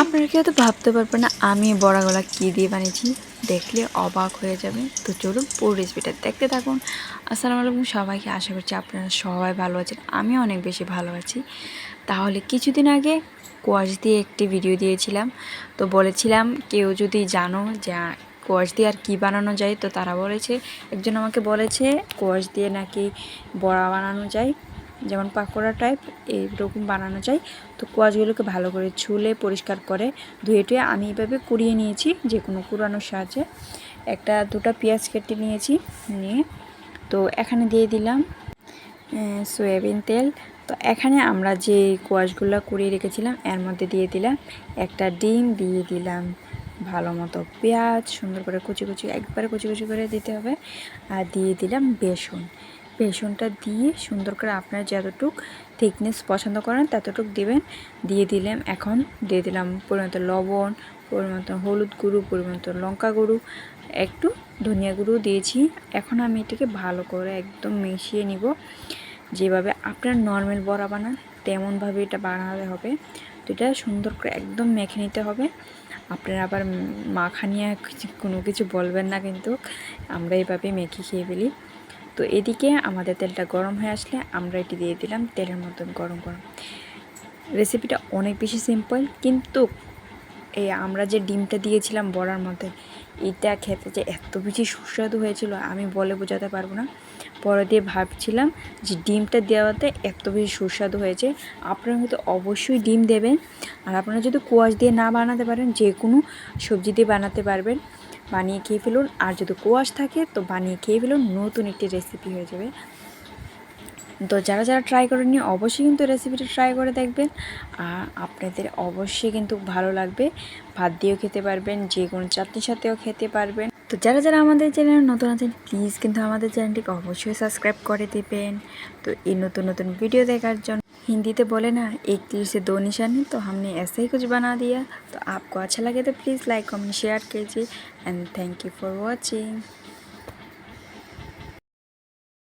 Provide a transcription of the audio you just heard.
আপনারা কেউ তো ভাবতে পারবেন না আমি বড়া গলা কী দিয়ে বানিয়েছি? দেখলে অবাক হয়ে যাবে তো চলুন পুরো রেসিপিটা দেখতে থাকুন। আসসালামু আলাইকুম সবাইকে, আশা করছি আপনারা সবাই ভালো আছেন। আমি অনেক বেশি ভালো আছি। তাহলে কিছুদিন আগে কোয়াশ দিয়ে একটি ভিডিও দিয়েছিলাম। তো বলেছিলাম, কেউ যদি জানো যে কোয়াশ দিয়ে আর কী বানানো যায়, তো তারা বলেছে, একজন আমাকে বলেছে কোয়াশ দিয়ে নাকি বড়া বানানো যায়। যেমন পাকোড়া টাইপ এইরকম বানানো যায়। তো কোয়াশগুলোকে ভালো করে ছুলে, পরিষ্কার করে ধুয়ে টুয়ে আমি এইভাবে কুড়িয়ে নিয়েছি যে কোনো কুড়ানোর সাহায্যে। একটা, দুটো পেঁয়াজ কেটে নিয়েছি নিয়ে। তো এখানে দিয়ে দিলাম সয়াবিন তেল। তো এখানে আমরা যে কোয়াশগুলো কুড়িয়ে রেখেছিলাম, এর মধ্যে দিয়ে দিলাম একটা ডিম, দিয়ে দিলাম ভালো মতো পেঁয়াজ, সুন্দর করে কুচি কুচি, একবারে কুচি কুচি করে দিতে হবে। আর দিয়ে দিলাম বেসন। বেসনটা দিয়ে সুন্দর করে আপনারা যতটুক থিকনেস পছন্দ করেন, ততটুক দিবেন। দিয়ে দিলাম এখন, দিয়ে দিলাম পরিমাণ লবণ, পরিমাণ হলুদ গুঁড়ো, পরিমাণ লঙ্কা গুঁড়ো, একটু ধনিয়া গুঁড়ো দিয়েছি। এখন আমি এটাকে ভালো করে একদম মিশিয়ে নিব। যেভাবে আপনার নর্মাল বড়া বানান, তেমনভাবে এটা বানাতে হবে। তো এটা সুন্দর করে একদম মেখে নিতে হবে। আপনারা আবার মাখানিয়া কিছু- কোনো কিছু বলবেন না কিন্তু, আমরা এইভাবে মেখে খেয়ে ফেলি। তো এদিকে আমাদের তেলটা গরম হয়ে আসলে আমরা এটি দিয়ে দিলাম তেলের মতন গরম গরম। রেসিপিটা অনেক বেশি সিম্পল কিন্তু এই আমরা যে ডিমটা দিয়েছিলাম বড়ার মধ্যে, এটা খেতে যে এত বেশি সুস্বাদু হয়েছিল, আমি বলে বোঝাতে পারব না। পরে দিয়ে ভাবছিলাম যে ডিমটা দেওয়াতে এত বেশি সুস্বাদু হয়েছে, আপনারা কিন্তু অবশ্যই ডিম দেবেন। আর আপনারা যদি কোয়াশ দিয়ে না বানাতে পারেন, যে কোনো সবজি দিয়ে বানাতে পারবেন। বানিয়ে খেয়ে ফেলুন। আর যদি কোয়াশ থাকে, তো বানিয়ে খেয়ে ফেলুন। নতুন একটি রেসিপি হয়ে যাবে। তো যারা যারা ট্রাই করেননি, অবশ্যই কিন্তু রেসিপিটা ট্রাই করে দেখবেন। আর আপনাদের অবশ্যই কিন্তু ভালো লাগবে। ভাত দিয়েও খেতে পারবেন, যে কোনো চাটনির সাথেও খেতে পারবেন। তো যারা যারা আমাদের চ্যানেলে নতুন আছেন প্লিজ কিন্তু আমাদের চ্যানেলটিকে অবশ্যই সাবস্ক্রাইব করে দেবেন। তো এই নতুন নতুন ভিডিও দেখার জন্য हिंदी बोले ना एक तीर से दो निशानी तो हमने ऐसे ही कुछ बना दिया तो आपको अच्छा लगे तो प्लीज़ लाइक कमेंट शेयर कीजिए and thank you for watching